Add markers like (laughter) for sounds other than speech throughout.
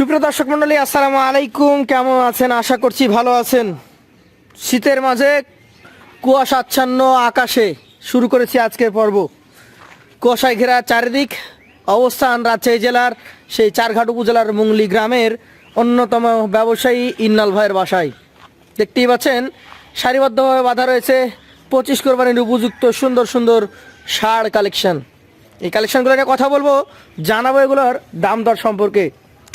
সুপ্রিয় দর্শক মন্ডলী, আসসালামু আলাইকুম। কেমন আছেন? আশা করছি ভালো আছেন। শীতের মাঝে কুয়াশাচ্ছন্ন আকাশে শুরু করেছি আজকের পর্ব। কুয়াশায় ঘেরা চারিদিক, অবস্থান রাজশাহী জেলার সেই চারঘাট উপজেলার মুংলি গ্রামের অন্যতম ব্যবসায়ী ইন্নাল ভাইয়ের বাসায়। দেখতেই পাচ্ছেন, সারিবদ্ধভাবে বাঁধা রয়েছে পঁচিশ কোরবানির উপযুক্ত সুন্দর সুন্দর সার কালেকশন। এই কালেকশনগুলো নিয়ে কথা বলব, জানাব এগুলোর দাম দর সম্পর্কে।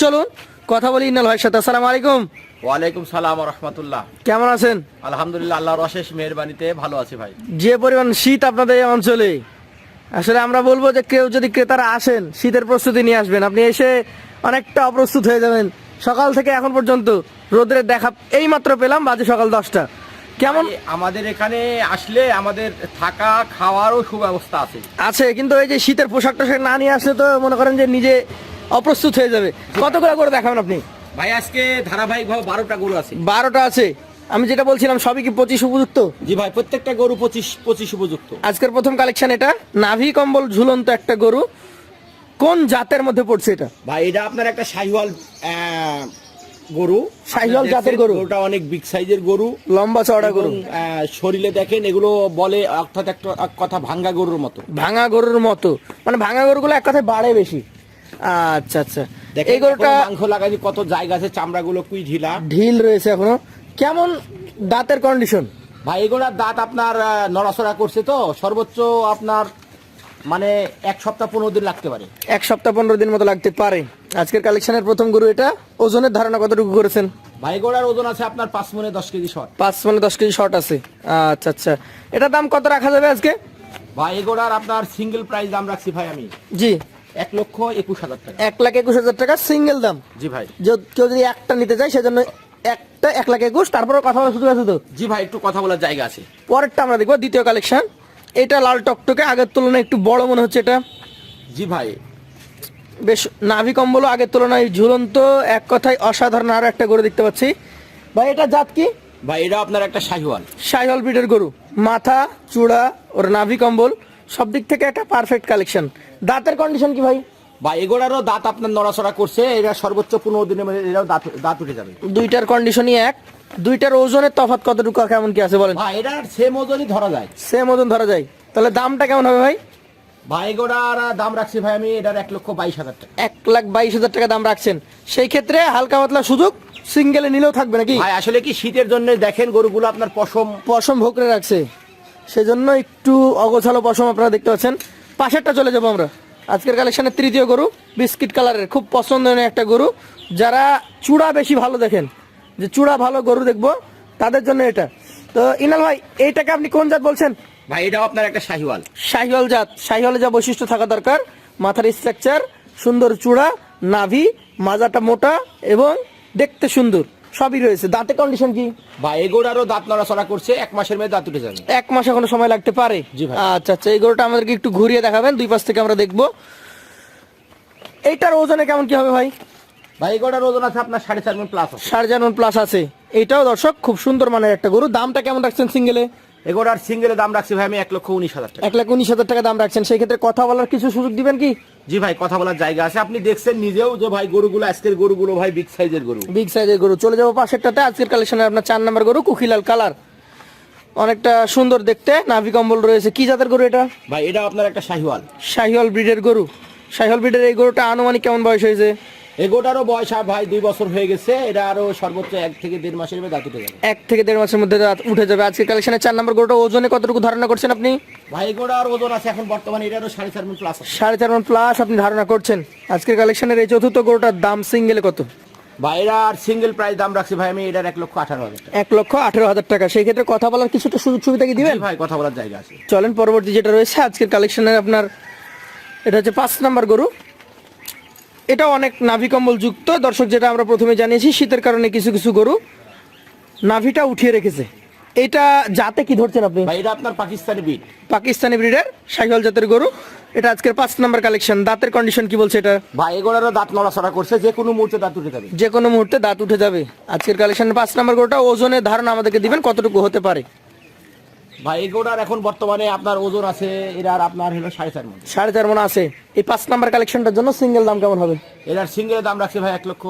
চলুন কথা বলি ইন্নাল ভাইয়ের সাথে। আসসালামু আলাইকুম। ওয়ালাইকুম সালাম রহমতুল্লাহ। কেমন আছেন? আলহামদুলিল্লাহ আল্লাহর অশেষ মেহরবানিতে ভালো আছি ভাই। যে পরিমাণ শীত আপনাদের এই অঞ্চলে আসলে আমরা বলব যে কেউ যদি ক্রেতারা আসেন শীতের প্রস্তুতি নিয়ে আসবেন। আপনি এসে অনেকটা অপ্রস্তুত হয়ে যাবেন। সকাল থেকে এখন পর্যন্ত রোদের দেখা এই মাত্র পেলাম বাজে সকাল দশটা। কেমন? আমাদের এখানে আসলে আমাদের থাকা খাওয়ারও সুব্যবস্থা আছে। আছে কিন্তু এই যে শীতের পোশাক টোশাক না নিয়ে আসলে তো মনে করেন যে নিজে অপ্রস্তুত হয়ে যাবে। কতগুলো করে দেখাবেন আপনি? ভাই আজকে ধারাবাহিকভাবে বারোটা গরু আছে। বারোটা আছে। আমি যেটা বলছিলাম সবই কি পঁচিশ উপযুক্ত? জি ভাই প্রত্যেকটা গরু পঁচিশ পঁচিশ উপযুক্ত। আজকের প্রথম কালেকশন এটা। নাভি কম্বল ঝুলন্ত একটা গরু। কোন জাতের মধ্যে পড়ছে এটা? ভাই এটা আপনার একটা শাহিওয়াল গরু। শাহিওয়াল জাতের গরু। ওটা অনেক বিগ সাইজের গরু। লম্বা চওড়া গরু। শরীরে দেখেন এগুলো বলে অর্থাৎ একটা এক কথা ভাঙ্গা গরুর মতো। ভাঙা গরুর মতো। মানে ভাঙা গরুগুলো এক কথায় বাড়ে বেশি। আচ্ছা আচ্ছা। এই গরুটা মাংস লাগানি কত জায়গা আছে চামড়াগুলো কুই ঢিলা? ঢিল রয়েছে এখনও। কেমন দাঁতের কন্ডিশন ভাই এগুলার দাঁত আপনার নড়াচড়া করছে তো সর্বোচ্চ আপনার মানে এক সপ্তাহ পনেরো দিন লাগতে পারে। এক সপ্তাহ পনেরো দিন মতো লাগতে পারে। আজকের কালেকশনের প্রথম গরু এটা। ওজনের ধারণা কতটুকু করেছেন? ভাই এগুলার ওজন আছে আপনার পাঁচ মনে দশ কেজি শট পাঁচ মনে দশ কেজি শর্ট আছে। আচ্ছা আচ্ছা। এটা দাম কত রাখা যাবে আজকে? ভাই এগুলার আপনার সিঙ্গেল প্রাইস দাম রাখছি ভাই আমি। জি। এক লক্ষ একুশ হাজার টাকা। এক লাখ একুশ হাজার টাকা সিঙ্গেল দাম। জি ভাই। কেউ যদি একটা নিতে চায় সেজন্য একটা এক লাখ একুশ তারপরে কথা বলার সুযোগ আছে তো? জি ভাই একটু কথা বলার জায়গা আছে। পরেরটা আমরা দেখব দ্বিতীয় কালেকশন এটা লাল টকটকে আগের তুলনায় একটু বড় মনে হচ্ছে এটা। জি ভাই। বেশ নাভি কম্বলও আগের তুলনায় ঝুলন্ত এক কথায় অসাধারণ আরও একটা গরু দেখতে পাচ্ছি। ভাই এটা জাত কি? ভাই এটা আপনার একটা শাহিওয়াল। সাইহল ব্রিডের গরু। মাথা চূড়া ওর নাভি কম্বল সব দিক থেকে একটা পারফেক্ট কালেকশন দাঁতের কন্ডিশন কি ভাই? ভাই এগুলারও দাঁত আপনার নড়াচড়া করছে এরা সর্বোচ্চ পনেরো দিনের মধ্যে এরাও দাঁত দাঁত উঠে যাবে। দুইটার কন্ডিশনই এক দুইটার ওজনের তফাৎ কতটুকু কেমন কি আছে বলেন? ভাই এটার সেম ওজনই ধরা যায়। সেম ওজন ধরা যায়। তাহলে দামটা কেমন হবে ভাই? ভাই এগুলার দাম রাখছি ভাই আমি এটার এক লক্ষ বাইশ হাজার টাকা। এক লাখ বাইশ হাজার টাকা দাম রাখছেন। সেই ক্ষেত্রে হালকা পাতলা সুযোগ সিঙ্গেলে নিলেও থাকবে নাকি? ভাই আসলে কি শীতের জন্য দেখেন গরুগুলো আপনার পশম? পশম ভোকরে রাখছে। সেজন্য একটু অগোছালো পশম আপনারা দেখতে পাচ্ছেন। পাশেরটা চলে যাব আমরা। আজকের কালেকশনের তৃতীয় গরু বিস্কিট কালারের খুব পছন্দনীয় একটা গরু। যারা চূড়া বেশি ভালো দেখেন যে চূড়া ভালো গরু দেখব তাদের জন্য এটা। তো ইনাল ভাই এইটাকে আপনি কোন জাত বলছেন? ভাই এটাও আপনার একটা শাহিওয়াল। শাহিওয়াল জাত। শাহিওয়ালে যা বৈশিষ্ট্য থাকা দরকার মাথার স্ট্রাকচার সুন্দর চূড়া নাভি মাজাটা মোটা এবং দেখতে সুন্দর। সবই রয়েছে। দাঁতে কন্ডিশন কি? ভাই এগোড়ারও দাঁত নড়াচড়া করছে এক মাসের মেয়ে দাঁত উঠে যাবে। এক মাস এখনও সময় লাগতে পারে। আচ্ছা আচ্ছা এই গরুটা আমাদেরকে একটু ঘুরিয়ে দেখাবেন দুই পাশ থেকে আমরা দেখব। এইটার ওজনে কেমন কি হবে ভাই? ভাই এগোড়ার ওজন আছে আপনার সাড়ে চার মন প্লাস আছে। সাড়ে চার মণ প্লাস আছে। এইটাও দর্শক খুব সুন্দর মানের একটা গরু। দামটা কেমন রাখছেন সিঙ্গেলে এগোড়ার সিঙ্গেলের দাম রাখছি ভাই আমি এক লক্ষ উনিশ হাজার টাকা। এক লাখ উনিশ হাজার টাকা দাম রাখছেন সেই ক্ষেত্রে কথা বলার কিছু সুযোগ দিবেন কি? জি ভাই কথা বলার জায়গা আছে। আপনি দেখছেন নিজেও যে ভাই গরুগুলো আজকের গরুগুলো ভাই বিগ সাইজের গরু। বিগ সাইজের গরু। চলে যাব পাশেরটাতে আজকের কালেকশনে আপনার চার নাম্বার গরু কুখিলাল কালার। অনেকটা সুন্দর দেখতে নাভি কম্বল রয়েছে। কি জাতের গরু এটা? ভাই এটা আপনার একটা শাহিওয়াল। শাহিওয়াল ব্রিডের গরু। শাহিওয়াল ব্রিডের এই গরুটা আনুমানিক কেমন বয়স হয়েছে? এগোটারও বয়স আর ভাই দুই বছর হয়ে গেছে এটা আরও সর্বোচ্চ এক থেকে দেড় মাসের মধ্যে দাঁত উঠে যাবে। এক থেকে দেড় মাসের মধ্যে দাঁত উঠে যাবে। আজকের কালেকশনে চার নম্বর গরুটা ওজনে কতটুকু ধারণা করছেন আপনি? ভাই এগোটার ওজন আছে এখন বর্তমানে এটারও সাড়ে চার মন প্লাস সাড়ে চার মণ প্লাস আপনি ধারণা করছেন। আজকের কালেকশনের এই চতুর্থ গরুটার দাম সিঙ্গেলে কত? ভাই এটার সিঙ্গেল প্রাইস দাম রাখছি ভাই আমি এটার এক লক্ষ আঠারো হাজার এক লক্ষ আঠেরো হাজার টাকা। সেই ক্ষেত্রে কথা বলার কিছুটা সুযোগ সুবিধা কি দিবেন? ভাই কথা বলার জায়গা আছে। চলেন পরবর্তী যেটা রয়েছে আজকের কালেকশনের আপনার এটা হচ্ছে পাঁচ নাম্বার গরু। এটা অনেক নাভি কম্বল যুক্ত। দর্শক যেটা আমরা প্রথমে জানিয়েছি শীতের কারণে কিছু কিছু গরু নাভিটা উঠিয়ে রেখেছে। এটা জাতে কি ধরছেন আপনি? ভাই এটা আপনার পাকিস্তানি বিট পাকিস্তানি ব্রিডের সাইকেল জাতের গরু। এটা আজকের পাঁচ নাম্বার কালেকশন দাঁতের কন্ডিশন কি বলছে এটা? ভাই এগোটারও দাঁত নড়াচড়া করছে যে কোনো মুহূর্তে দাঁত উঠে যাবে। যে কোনো মুহূর্তে দাঁত উঠে যাবে। আজকের কালেকশন পাঁচ নাম্বার গরুটা ওজনের ধারণা আমাদেরকে দিবেন কতটুকু হতে পারে। ভাই এগোটার এখন বর্তমানে আপনার ওজন আছে এরার আপনার হলো সাড়ে চার মন। সাড়ে চার মন আছে। এই পাঁচ নাম্বার কালেকশনটার জন্য সিঙ্গেল দাম কেমন হবে? এরার সিঙ্গেল দাম রাখছে ভাই এক লক্ষ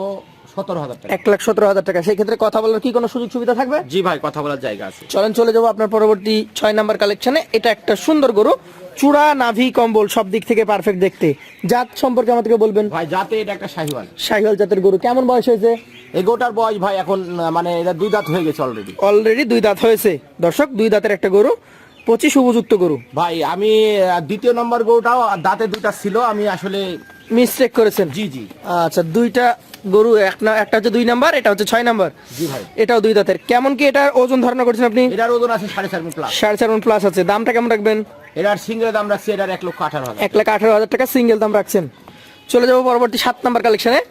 সতেরো হাজার টাকা। এক লাখ সতেরো হাজার টাকা। সেই ক্ষেত্রে কথা বলার কি কোনো সুযোগ সুবিধা থাকবে? জি ভাই কথা বলার জায়গা আছে। চলেন চলে যাব আপনার পরবর্তী ছয় নাম্বার কালেকশনে এটা একটা সুন্দর গরু চূড়া নাভি কম্বল সব দিক থেকে পারফেক্ট দেখতে। জাত সম্পর্কে আমাদেরকে বলবেন? ভাই যাতে এটা একটা শাহিওয়াল। শাহিওয়াল জাতের গরু। কেমন বয়স হয়েছে? এই গোটার বয়স ভাই এখন মানে এটা দুই দাঁত হয়ে গেছে অলরেডি অলরেডি দুই দাঁত হয়েছে। দর্শক দুই দাঁতের একটা গরু পঁচিশ উপযুক্ত গরু। ভাই আমি দ্বিতীয় নম্বর গরুটাও দাঁতে দুইটা ছিল। আমি আসলে মিস্টেক করেছেন? জি জি। আচ্ছা দুইটা গরু এক না একটা হচ্ছে দুই নাম্বার এটা হচ্ছে ছয় নাম্বার। জি ভাই। এটাও দুই দাঁতের। কেমন কি এটার ওজন ধারণা করছেন আপনি? এটার ওজন আছে সাড়ে চার মন প্লাস সাড়ে চার মন প্লাস আছে। দামটা কেমন রাখবেন? এটার সিঙ্গেল দাম রাখছি এটার এক লক্ষ আঠারো হাজার এক লাখ আঠারো হাজার টাকা সিঙ্গেল দাম রাখছেন। চলে যাব পরবর্তী সাত নাম্বার কালেকশনে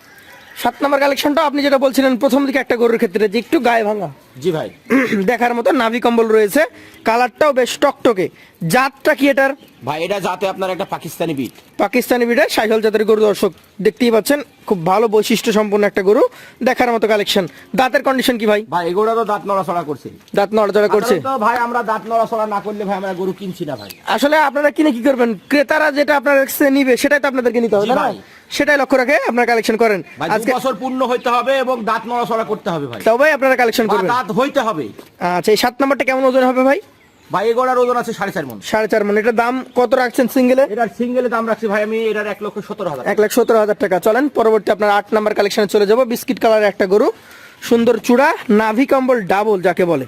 সাত নাম্বার কালেকশনটা আপনি যেটা বলছিলেন প্রথম দিকে একটা গরুর ক্ষেত্রে যে একটু গায়ে ভাঙা। জি ভাই। (clears throat) দেখার মতো নাভি কম্বল রয়েছে কালারটাও বেশ টকটকে। জাতটা কি এটার? ভাই এটা যাতে আপনার একটা পাকিস্তানি বিট পাকিস্তানি বিডের সাইকেল জাতের গরু দর্শক দেখতেই পাচ্ছেন খুব ভালো বৈশিষ্ট্য সম্পন্ন একটা গরু। দেখার মতো কালেকশন দাঁতের কন্ডিশন কি ভাই? ভাই এগুলো তো দাঁত নড়াচড়া করছে। দাঁত নড়াচড়া করছে। তো ভাই আমরা দাঁত নড়াচড়া না করলে ভাই আমরা গরু কিনছি না ভাই। আসলে আপনারা কিনে কি করবেন? ক্রেতারা যেটা আপনার কাছে নিবে সেটাই তো আপনাদেরকে নিতে হবে না ভাই। সেটাই লক্ষ্য রাখে আপনারা কালেকশন করেন। আজকে বছর পূর্ণ হইতে হবে এবং দাঁত নড়াচড়া করতে হবে ভাই। ভাই আপনারা কালেকশন করবেন। দাঁত হইতে হবে। আচ্ছা এই সাত নাম্বারটা কেমন ওজন হবে ভাই? ভাই এগোড়ার ওজন আছে সাড়ে চার মন। সাড়ে চার মানে। এটার দাম কত রাখছেন সিঙ্গেলে এটার সিঙ্গেলে দাম রাখছি ভাই আমি এটার এক লক্ষ সতেরো হাজার এক লাখ সতেরো হাজার টাকা। চলেন পরবর্তী আপনার আট নাম্বার কালেকশনে চলে যাব। বিস্কিট কালারের একটা গরু সুন্দর চূড়া নাভি কম্বল ডাবল যাকে বলে।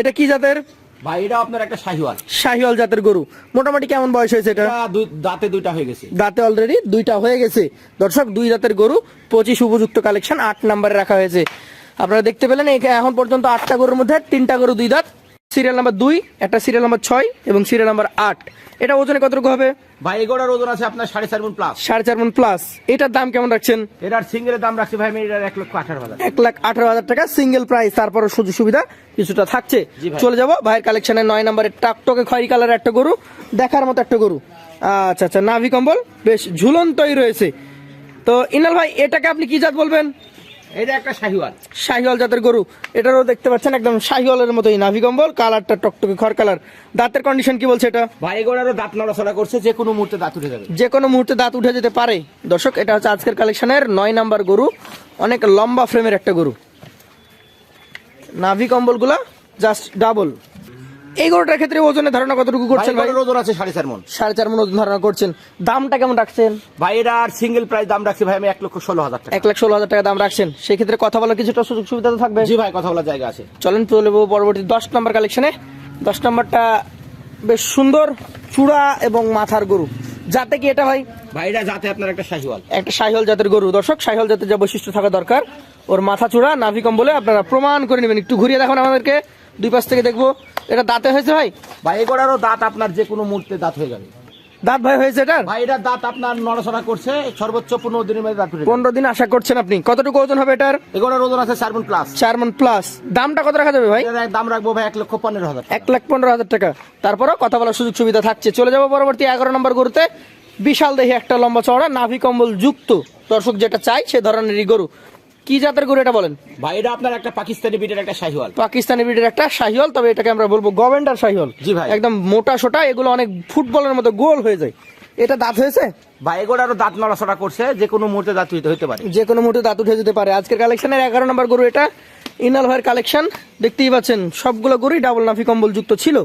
এটা কি জাতের? ভাই এটা আপনার একটা শাহিওয়াল। শাহিওয়াল জাতের গরু। মোটামুটি কেমন বয়স হয়েছে এটা দাঁতে দুইটা হয়ে গেছে। দাঁতে অলরেডি দুইটা হয়ে গেছে। দর্শক দুই দাঁতের গরু পঁচিশ উপযুক্ত কালেকশন আট নাম্বারে রাখা হয়েছে। আপনারা দেখতে পেলেন এখা- এখন পর্যন্ত আটটা গরুর মধ্যে তিনটা গরু দুই দাঁত। সিরিয়াল নাম্বার দুই একটা সিরিয়াল নাম্বার ছয় এবং সিরিয়াল নাম্বার আট। এটা ওজনে কতটুকু হবে? ভাই এগোড়ার ওজন আছে আপনার সাড়ে চার মন প্লাস সাড়ে চার মন প্লাস এটার দাম কেমন রাখছেন? এটার সিঙ্গেলের দাম রাখছি ভাই আমি এটার এক লক্ষ আঠারো হাজার। এক লাখ আঠারো হাজার টাকা। সিঙ্গেল প্রাইস তারপরে সুযোগ সুবিধা কিছুটা থাকছে। চলে যাব ভাইয়ের কালেকশনের নয় নম্বরের টাকটকে খয়েরি কালার একটা গরু দেখার মতো একটা গরু। আচ্ছা আচ্ছা নাভি কম্বল বেশ ঝুলন্তই রয়েছে। তো ইনাল ভাই এটাকে আপনি কি জাত বলবেন? এটা একটা শাহিওয়াল। শাহিওয়াল জাতের গরু। এটারও দেখতে পাচ্ছেন একদম শাহিওয়ালের মতোই নাভি কম্বল কালারটা টকটকে খড় কালার। দাঁতের কন্ডিশন কি বলছে এটা? ভাই গোড়ারও দাঁত নড়াচড়া করছে যে কোনো মুহূর্তে দাঁত উঠে যাবে। যে কোনো মুহূর্তে দাঁত উঠে যেতে পারে। দর্শক এটা হচ্ছে আজকের কালেকশনের নয় নাম্বার গরু। অনেক লম্বা ফ্রেমের একটা গরু। নাভি কম্বলগুলা জাস্ট ডাবল এই গরুটার ক্ষেত্রে ওজনের ধারণা কতটুকু করছেন ভাই? ওজন আছে সাড়ে চার মন। সাড়ে চার মন ওজন ধারণা করছেন। দামটা কেমন রাখছেন? ভাই এটা আর সিঙ্গেল প্রাইস দাম রাখছি ভাই আমি এক লক্ষ ষোলো হাজার টাকা। এক লাখ ষোলো হাজার টাকা দাম রাখছেন। সেই ক্ষেত্রে কথা বলার কিছুটা সুযোগ সুবিধা তো থাকবে। জি ভাই কথা বলার জায়গা আছে। চলেন চলে পরবর্তী দশ নম্বর কালেকশনে দশ নম্বরটা বেশ সুন্দর চূড়া এবং মাথার গরু। যাতে কি এটা ভাই ভাইরা যাতে আপনার একটা শাহিওয়াল। একটা সাহিহল জাতের গরু। দর্শক সাহিহল জাতের যা বৈশিষ্ট্য থাকা দরকার ওর মাথা চূড়া নাভি কম্বলে আপনারা প্রমাণ করে নেবেন। একটু ঘুরিয়ে দেখুন আমাদেরকে। দুই পাশ থেকে দেখব। এটা দাঁতে হয়েছে ভাই? ভাই এগোড়ারও দাঁত আপনার যে কোনো মুহূর্তে দাঁত হয়ে যাবে। দাঁত ভাই হয়েছে এটার? ভাই এটার দাঁত আপনার নড়াচড়া করছে সর্বোচ্চ পনেরো দিনের মধ্যে দাঁত পনেরো দিন আশা করছেন আপনি। কতটুকু ওজন হবে এটার? এগোড়ার ওজন আছে চার মন প্লাস চার মন প্লাস দামটা কত রাখা যাবে ভাই? দাম রাখব ভাই এক লক্ষ পনেরো হাজার এক লাখ পনেরো হাজার টাকা। তারপরও কথা বলার সুযোগ সুবিধা থাকছে। চলে যাব পরবর্তী এগারো নম্বর গরুতে। বিশাল দেহি একটা লম্বা চওড়া নাভি কম্বল যুক্ত। দর্শক যেটা চাই সে ধরনেরই গরু। কি জাতের গরু এটা বলেন? ভাই এটা আপনার একটা পাকিস্তানি বিটের একটা শাহিওয়াল। পাকিস্তানি ব্রিডের একটা শাহিওয়াল তবে এটাকে আমরা বলব গভেন্ডার শাহিওয়াল। জি ভাই। একদম মোটা সোটা এগুলো অনেক ফুটবলের মতো গোল হয়ে যায়। এটা দাঁত হয়েছে? ভাই এগুলো আরও দাঁত নড়াচড়া করছে যে কোনো মুহূর্তে দাঁত হইতে পারে। যে কোনো মুহূর্তে দাঁত উঠে যেতে পারে। আজকের কালেকশনের এগারো নম্বর গরু এটা। ইনাল ভাইয়ের কালেকশন দেখতেই পাচ্ছেন সবগুলো গরুই ডাবল নাফি কম্বল যুক্ত ছিল।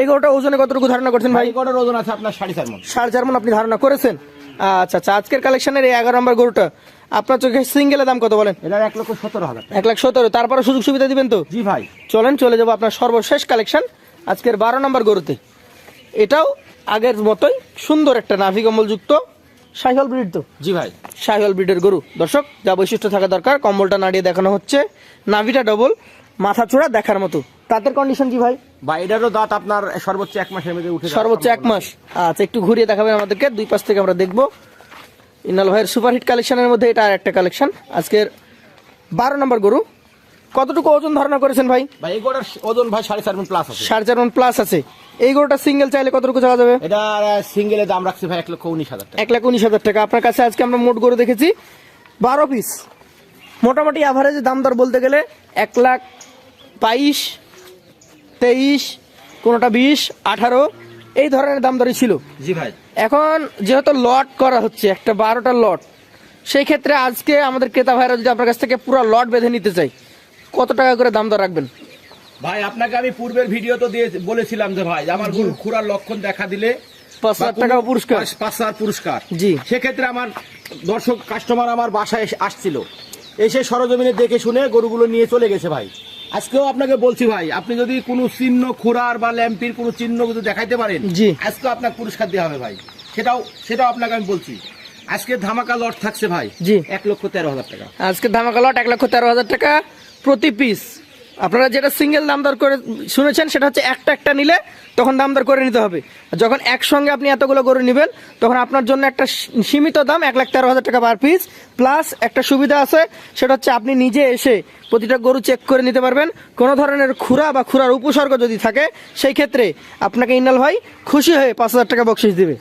এই গরুটা ওজনে কতটুকু ধারণা করছেন ভাই? এগোড়ার ওজন আছে আপনার সাড়ে চার মন। সাড়ে চার মন আপনি ধারণা করেছেন। আচ্ছা আচ্ছা আজকের কালেকশনের এই এগারো নম্বর গরুটা আপনার চোখে সিঙ্গেলের দাম কত বলেন? এটার এক লক্ষ সতেরো হাজার এক লাখ সতেরো তারপরে সুযোগ সুবিধা দিবেন তো? জি ভাই। চলেন চলে যাব আপনার সর্বশেষ কালেকশন আজকের বারো নম্বর গরুতে। এটাও আগের মতোই সুন্দর একটা নাভি কম্বল যুক্ত সাইহল ব্রিড তো? জি ভাই। সাইহল ব্রিডের গরু। দর্শক যা বৈশিষ্ট্য থাকা দরকার কম্বলটা নাড়িয়ে দেখানো হচ্ছে নাভিটা ডবল মাথা চূড়া দেখার মতো। তাদের কন্ডিশন কি ভাই? ভাই এটারও দাঁত আপনার সর্বোচ্চ এক মাসের মধ্যে উঠে সর্বোচ্চ এক মাস। আচ্ছা একটু ঘুরিয়ে দেখাবেন আমাদেরকে দুই পাশ থেকে আমরা দেখব। ইনাল ভাইয়ের সুপারহিট কালেকশনের মধ্যে এটা আর একটা কালেকশন। আজকের বারো নম্বর গরু। কতটুকু ওজন ধারণা করেছেন ভাই? ভাই এগোড়ার ওজন ভাই সাড়ে চার মন প্লাস আছে। সাড়ে চার মন প্লাস আছে। এই গরুটা সিঙ্গেল চাইলে কতটুকু চাওয়া যাবে? এটার সিঙ্গেলের দাম রাখছি ভাই এক লক্ষ উনিশ হাজার টাকা। এক লাখ উনিশ হাজার টাকা। আপনার কাছে আজকে আমরা মোট গরু দেখেছি বারো পিস মোটামুটি অ্যাভারেজে দাম দর বলতে গেলে এক লাখ বাইশ তেইশ কোনোটা বিশ আঠারো এই ধরনের দাম দরই ছিল। জি ভাই। এখন যেহেতু লট করা হচ্ছে একটা বারোটা লট সেই ক্ষেত্রে আজকে আমাদের ক্রেতা ভাইরা যদি আপনার কাছ থেকে পুরো লট বেঁধে নিতে চাই কত টাকা করে দাম দর রাখবেন? ভাই আপনাকে আমি পূর্বের ভিডিও তো দিয়ে বলেছিলাম যে ভাই আমার গরু খুরার লক্ষণ দেখা দিলে পাঁচ হাজার টাকা পুরস্কার। পাঁচ- হাজার পুরস্কার। জি। সেক্ষেত্রে আমার দর্শক কাস্টমার আমার বাসায় আসছিল। এসে সরজমিনে দেখে শুনে গরুগুলো নিয়ে চলে গেছে ভাই। আজকেও আপনাকে বলছি ভাই আপনি যদি কোনো চিহ্ন খুরার বা ল্যাম্পির কোনো চিহ্ন যদি দেখাইতে পারেন জি। আজকেও আপনাকে পুরস্কার দেওয়া হবে ভাই সেটাও সেটাও আপনাকে আমি বলছি আজকে ধামাকা লট থাকছে ভাই জি। এক লক্ষ তেরো হাজার টাকা আজকে ধামাকা লট এক লক্ষ তেরো হাজার টাকা প্রতি পিস আপনারা যেটা সিঙ্গেল দাম দর করে শুনেছেন, সেটা হচ্ছে একটা একটা নিলে তখন দাম দর করে নিতে হবে। যখন একসঙ্গে আপনি এতগুলো গরু নেবেন, তখন আপনার জন্য একটা সীমিত দাম এক লাখ তেরো হাজার টাকা পার পিস প্লাস একটা সুবিধা আছে, সেটা হচ্ছে আপনি নিজে এসে প্রতিটা গরু চেক করে নিতে পারবেন। কোনো ধরনের খুরা বা খুরার উপসর্গ যদি থাকে, সেই ক্ষেত্রে আপনাকে ইন্নাল ভাই খুশি হয়ে পাঁচ হাজার টাকা বকশিস দেবে।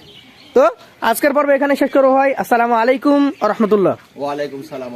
তো আজকের পর্ব এখানে শেষ করব ভাই। আসসালামু আলাইকুম রহমতুল্লাহ। ওয়ালাইকুম সালাম।